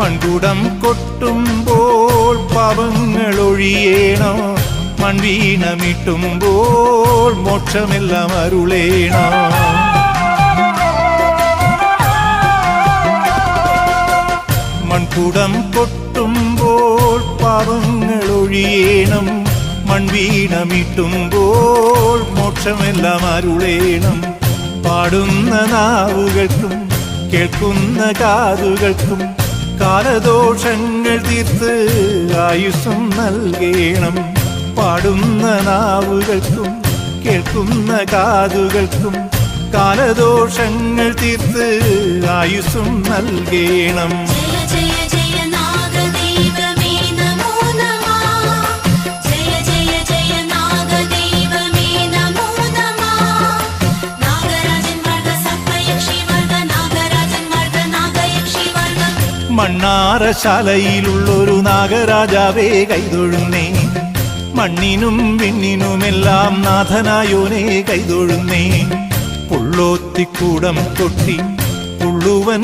മൺകുടം കൊട്ടുമ്പോൾ പാപങ്ങൾ ഒഴിയേണോ. മൺവീണമിട്ടുമ്പോൾ മോക്ഷമെല്ലാം അരുളേണോ. മൺകുടം കൊട്ടുമ്പോൾ പാപങ്ങൾ ഒഴിയേണം. മൺവീണമിട്ടുമ്പോൾ മോക്ഷമെല്ലാം അരുളേണം. പാടുന്ന നാവുകൾക്കും കേൾക്കുന്ന കാതുകൾക്കും കാലദോഷങ്ങൾ തീർത്ത് ആയുസ്സും നൽകേണം. പാടുന്ന നാവുകൾക്കും കേൾക്കുന്ന കാതുകൾക്കും കാലദോഷങ്ങൾ തീർത്ത് ആയുസ്സും നൽകേണം. മണ്ണാറശാലയിലുള്ളൊരു നാഗരാജാവേ കൈതൊഴുന്നേ. മണ്ണിനും വിണ്ണിനുമെല്ലാം നാഥനായോനെ കൈതൊഴുന്നേ. പുള്ളോത്തിക്കൂടം തൊട്ടി പുള്ളുവൻ